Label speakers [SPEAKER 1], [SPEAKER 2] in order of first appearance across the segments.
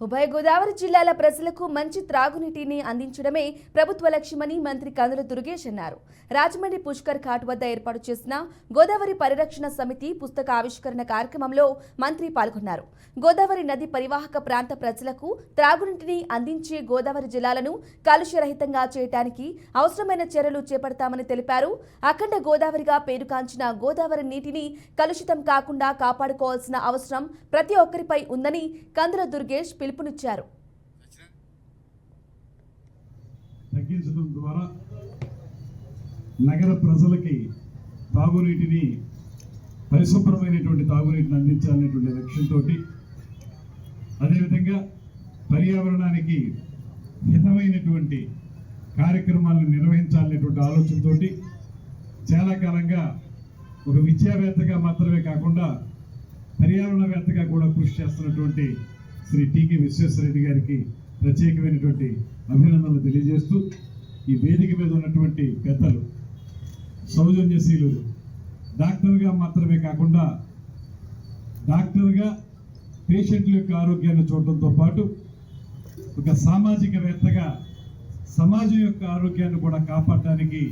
[SPEAKER 1] ఉభయ గోదావరి జిల్లాల ప్రజలకు మంచి త్రాగునీటిని అందించడమే ప్రభుత్వ లక్ష్యమని మంత్రి కందుల దుర్గేష్ అన్నారు. రాజమండ్రి పుష్కర్ ఘాట్ వద్ద ఏర్పాటు చేసిన గోదావరి పరిరక్షణ సమితి పుస్తక ఆవిష్కరణ కార్యక్రమంలో మంత్రి పాల్గొన్నారు. గోదావరి నది పరివాహక ప్రాంత ప్రజలకు త్రాగునీటిని అందించే గోదావరి జిల్లాలను కాలుష్యరహితంగా చేయడానికి అవసరమైన చర్యలు చేపడతామని తెలిపారు. అఖండ గోదావరిగా పేరుగాంచిన గోదావరి నీటిని కలుషితం కాకుండా కాపాడుకోవాల్సిన అవసరం ప్రతి ఒక్కరిపై ఉందని కందుల దుర్గేష్ పిలుపునిచ్చారు.
[SPEAKER 2] తగ్గించడం ద్వారా నగర ప్రజలకి తాగునీటిని పరిశుభ్రమైనటువంటి తాగునీటిని అందించాలనేటువంటి లక్ష్యంతో అదేవిధంగా పర్యావరణానికి హితమైనటువంటి కార్యక్రమాలను నిర్వహించాలనేటువంటి ఆలోచనతో చాలా కాలంగా ఒక విద్యావేత్తగా మాత్రమే కాకుండా పర్యావరణవేత్తగా కూడా కృషి చేస్తున్నటువంటి శ్రీ టీకే విశ్వేశ్వరరెడ్డి గారికి ప్రత్యేకమైనటువంటి అభినందనలు తెలియజేస్తూ ఈ వేదిక మీద ఉన్నటువంటి పెద్దలు సౌజన్యశీలులు డాక్టర్గా మాత్రమే కాకుండా డాక్టర్గా పేషెంట్ల యొక్క ఆరోగ్యాన్ని చూడటంతో పాటు ఒక సామాజికవేత్తగా సమాజం యొక్క ఆరోగ్యాన్ని కూడా కాపాడడానికి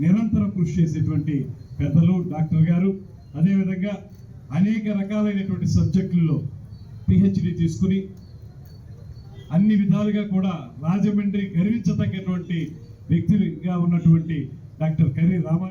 [SPEAKER 2] నిరంతరం కృషి చేసేటువంటి పెద్దలు డాక్టర్ గారు. అదేవిధంగా అనేక రకాలైనటువంటి సబ్జెక్టుల్లో పిహెచ్డి తీసుకుని అన్ని విధాలుగా కూడా రాజమండ్రి గర్వించదగ్గటువంటి వ్యక్తిగా ఉన్నటువంటి డాక్టర్ కరీ రామా